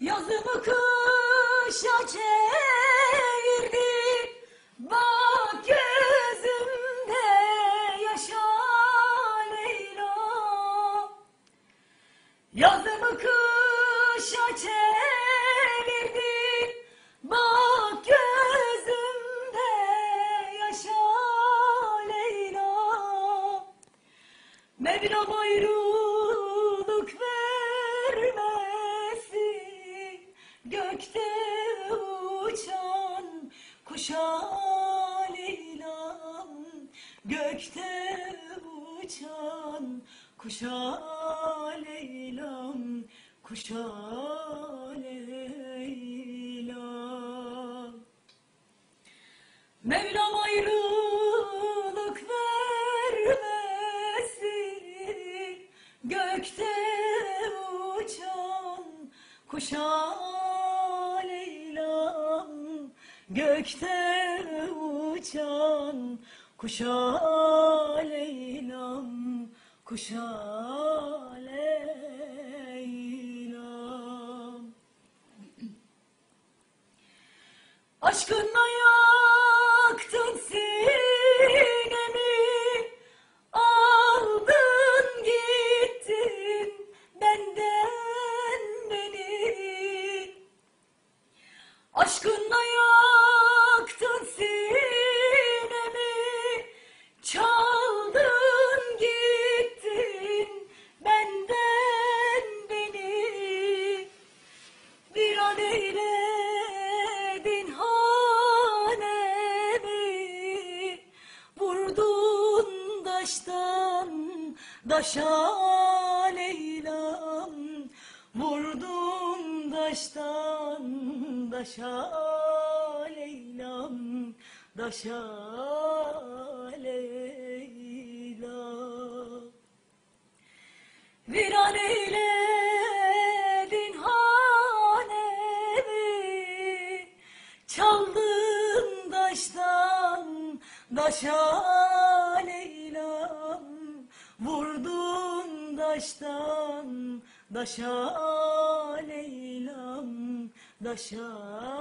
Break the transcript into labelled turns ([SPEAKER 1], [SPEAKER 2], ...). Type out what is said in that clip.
[SPEAKER 1] Yazımı kışa çevirdi Bak gözümde yaşa Leyla. Yazımı kışa çevirdi Bak gözümde yaşa Leyla. Mevlam ayrılık vermesin Gökte uçan kuşa Leyla'm Gökte uçan kuşa Leyla'm Kuşa Leyla Mevlam ayrılık vermesin. Gökte uçan kuşa Gökte uçan kuşa Leyla'm Kuşa Leyla'm Aşkınla yaktın sinemi Aldın gittin benden beni. Aşkınla Daştan daşa Leyla'm Vurdun daştan daşa Leyla'm Daşa Leyla Viran eyledin hanemi Çaldın daştan daşa Daştan daşa Leyla'm Daşa